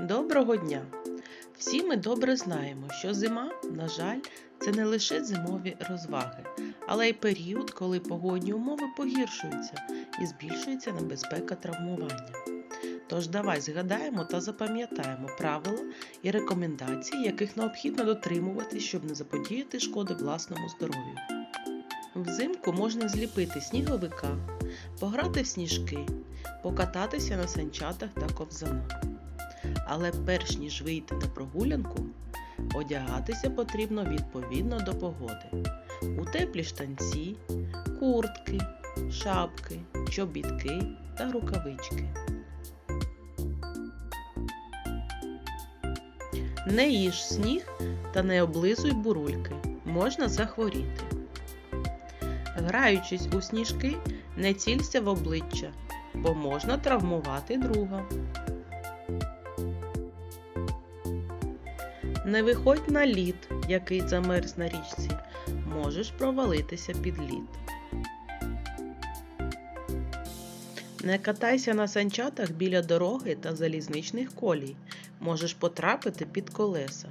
Доброго дня! Всі ми добре знаємо, що зима, на жаль, це не лише зимові розваги, але й період, коли погодні умови погіршуються і збільшується небезпека травмування. Тож давай згадаємо та запам'ятаємо правила і рекомендації, яких необхідно дотримуватись, щоб не заподіяти шкоди власному здоров'ю. Взимку можна зліпити сніговика, пограти в сніжки, покататися на санчатах та ковзанах. Але перш ніж вийти на прогулянку, одягатися потрібно відповідно до погоди. У теплі штанці, куртки, шапки, чобітки та рукавички. Не їж сніг та не облизуй бурульки, можна захворіти. Граючись у сніжки, не цілься в обличчя, бо можна травмувати друга. Не виходь на лід, який замерз на річці, можеш провалитися під лід. Не катайся на санчатах біля дороги та залізничних колій, можеш потрапити під колеса.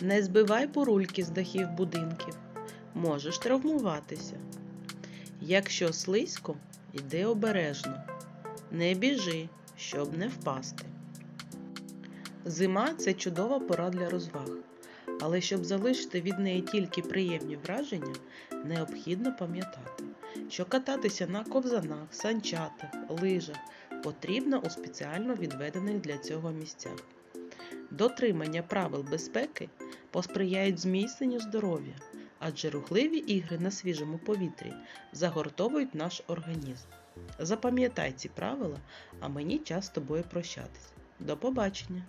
Не збивай бурульки з дахів будинків, можеш травмуватися. Якщо слизько, йди обережно, не біжи, щоб не впасти. Зима це чудова пора для розваг, але щоб залишити від неї тільки приємні враження, необхідно пам'ятати, що кататися на ковзанах, санчатах, лижах потрібно у спеціально відведених для цього місцях. Дотримання правил безпеки посприяють зміцненню здоров'я, адже рухливі ігри на свіжому повітрі загортовують наш організм. Запам'ятай ці правила, а мені час з тобою прощатись. До побачення!